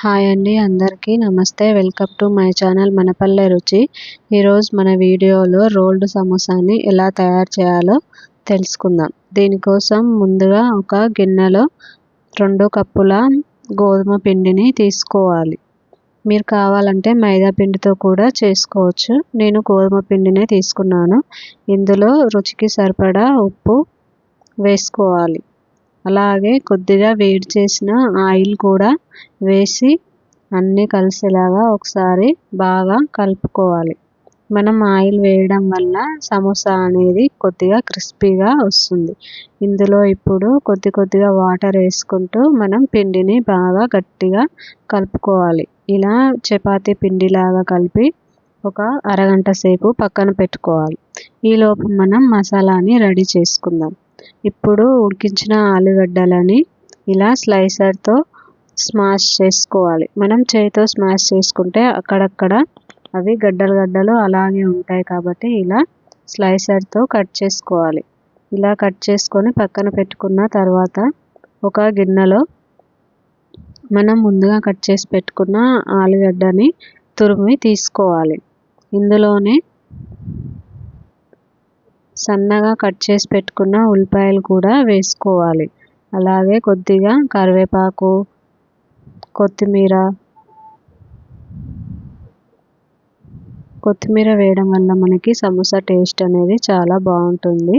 Hi అండి అందరికీ నమస్తే. Welcome to my channel Manapalle Ruchi. ఈరోజు మన వీడియోలో రోల్డ్ సమోసాని ఎలా తయారు చేయాలో తెలుసుకుందాం. దీనికోసం ముందుగా ఒక గిన్నెలో రెండు కప్పుల గోధుమ పిండిని తీసుకోవాలి. మీరు కావాలంటే మైదా పిండితో కూడా చేసుకోవచ్చు. నేను గోధుమ పిండినే తీసుకున్నాను. ఇందులో రుచికి సరిపడా ఉప్పు వేసుకోవాలి. అలాగే కొద్దిగా వేడి చేసిన ఆయిల్ కూడా వేసి అన్నీ కలిసేలాగా ఒకసారి బాగా కలుపుకోవాలి. మనం ఆయిల్ వేయడం వల్ల సమోసా అనేది కొద్దిగా క్రిస్పీగా వస్తుంది. ఇందులో ఇప్పుడు కొద్ది కొద్దిగా వాటర్ వేసుకుంటూ మనం పిండిని బాగా గట్టిగా కలుపుకోవాలి. ఇలా చపాతీ పిండిలాగా కలిపి ఒక అరగంట సేపు పక్కన పెట్టుకోవాలి. ఈలోపు మనం మసాలాని రెడీ చేసుకుందాం. ఇప్పుడు ఉడికించిన ఆలుగడ్డలని ఇలా స్లైసర్తో స్మాష్ చేసుకోవాలి. మనం చేతితో స్మాష్ చేసుకుంటే అక్కడక్కడ అవి గడ్డలు గడ్డలు అలాగే ఉంటాయి కాబట్టి ఇలా స్లైసర్తో కట్ చేసుకోవాలి. ఇలా కట్ చేసుకొని పక్కన పెట్టుకున్న తర్వాత ఒక గిన్నెలో మనం ముందుగా కట్ చేసి పెట్టుకున్న ఆలుగడ్డని తురిమి తీసుకోవాలి. ఇందులోనే సన్నగా కట్ చేసి పెట్టుకున్న ఉల్లిపాయలు కూడా వేసుకోవాలి. అలాగే కొద్దిగా కరివేపాకు కొత్తిమీర కొత్తిమీర వేయడం వల్ల మనకి సమోసా టేస్ట్ అనేది చాలా బాగుంటుంది.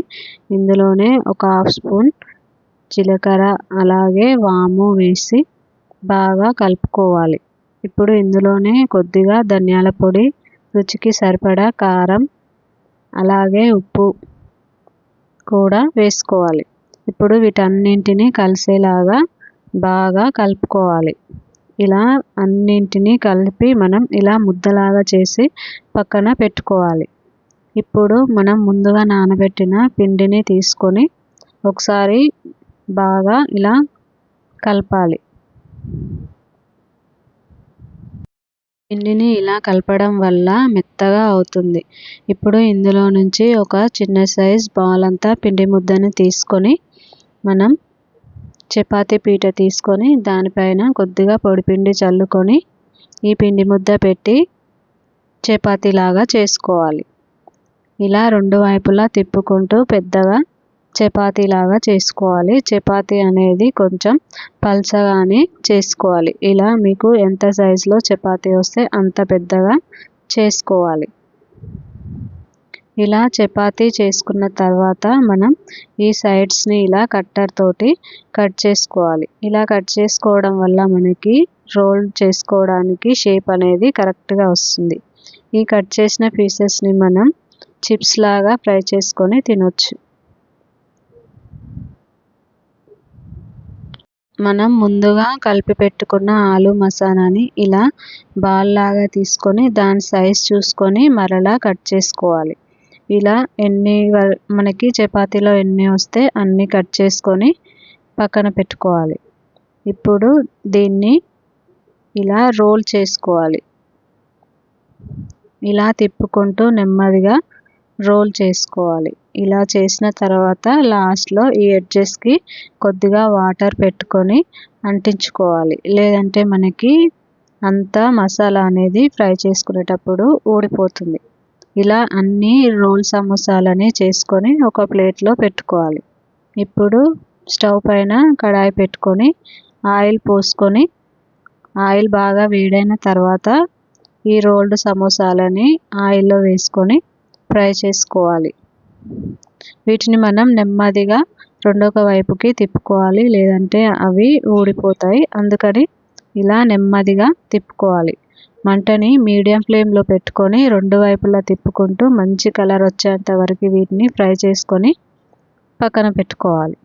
ఇందులోనే ఒక హాఫ్ స్పూన్ జీలకర్ర అలాగే వాము వేసి బాగా కలుపుకోవాలి. ఇప్పుడు ఇందులోనే కొద్దిగా ధనియాల పొడి రుచికి సరిపడా కారం అలాగే ఉప్పు కూడా వేసుకోవాలి. ఇప్పుడు వీటన్నింటినీ కలిసేలాగా బాగా కలుపుకోవాలి. ఇలా అన్నింటినీ కలిపి మనం ఇలా ముద్దలాగా చేసి పక్కన పెట్టుకోవాలి. ఇప్పుడు మనం ముందుగా నానబెట్టిన పిండిని తీసుకొని ఒకసారి బాగా ఇలా కలపాలి. పిండిని ఇలా కలపడం వల్ల మెత్తగా అవుతుంది. ఇప్పుడు ఇందులో నుంచి ఒక చిన్న సైజ్ బాల్ అంతా పిండి ముద్దను తీసుకొని మనం చపాతీ పీట తీసుకొని దానిపైన కొద్దిగా పొడిపిండి చల్లుకొని ఈ పిండి ముద్ద పెట్టి చపాతీలాగా చేసుకోవాలి. ఇలా రెండు వైపులా తిప్పుకుంటూ పెద్దగా చపాతీలాగా చేసుకోవాలి. చపాతీ అనేది కొంచెం పల్చగానే చేసుకోవాలి. ఇలా మీకు ఎంత సైజులో చపాతీ వస్తే అంత పెద్దగా చేసుకోవాలి. ఇలా చపాతీ చేసుకున్న తర్వాత మనం ఈ సైడ్స్ని ఇలా కట్టర్ తోటి కట్ చేసుకోవాలి. ఇలా కట్ చేసుకోవడం వల్ల మనకి రోల్ చేసుకోవడానికి షేప్ అనేది కరెక్ట్గా వస్తుంది. ఈ కట్ చేసిన పీసెస్ని మనం చిప్స్ లాగా ఫ్రై చేసుకొని తినొచ్చు. మనం ముందుగా కలిపి పెట్టుకున్న ఆలు మసాలాని ఇలా బాల్ లాగా తీసుకొని దాని సైజ్ చూసుకొని మరలా కట్ చేసుకోవాలి. ఇలా ఎన్ని మనకి చపాతీలో ఎన్ని వస్తే అన్ని కట్ చేసుకొని పక్కన పెట్టుకోవాలి. ఇప్పుడు దీన్ని ఇలా రోల్ చేసుకోవాలి. ఇలా తిప్పుకుంటూ నెమ్మదిగా రోల్ చేసుకోవాలి. ఇలా చేసిన తర్వాత లాస్ట్లో ఈ ఎడ్జెస్కి కొద్దిగా వాటర్ పెట్టుకొని అంటించుకోవాలి. లేదంటే మనకి అంతా మసాలా అనేది ఫ్రై చేసుకునేటప్పుడు ఊడిపోతుంది. ఇలా అన్ని రోల్ సమోసాలని చేసుకొని ఒక ప్లేట్లో పెట్టుకోవాలి. ఇప్పుడు స్టవ్ పైన కడాయి పెట్టుకొని ఆయిల్ పోసుకొని ఆయిల్ బాగా వేడైన తర్వాత ఈ రోల్డ్ సమోసాలని ఆయిల్లో వేసుకొని ఫ్రై చేసుకోవాలి. వీటిని మనం నెమ్మదిగా రెండొక వైపుకి తిప్పుకోవాలి. లేదంటే అవి ఊడిపోతాయి. అందుకని ఇలా నెమ్మదిగా తిప్పుకోవాలి. మంటని మీడియం ఫ్లేమ్లో పెట్టుకొని రెండు వైపులా తిప్పుకుంటూ మంచి కలర్ వచ్చేంత వరకు వీటిని ఫ్రై చేసుకొని పక్కన పెట్టుకోవాలి.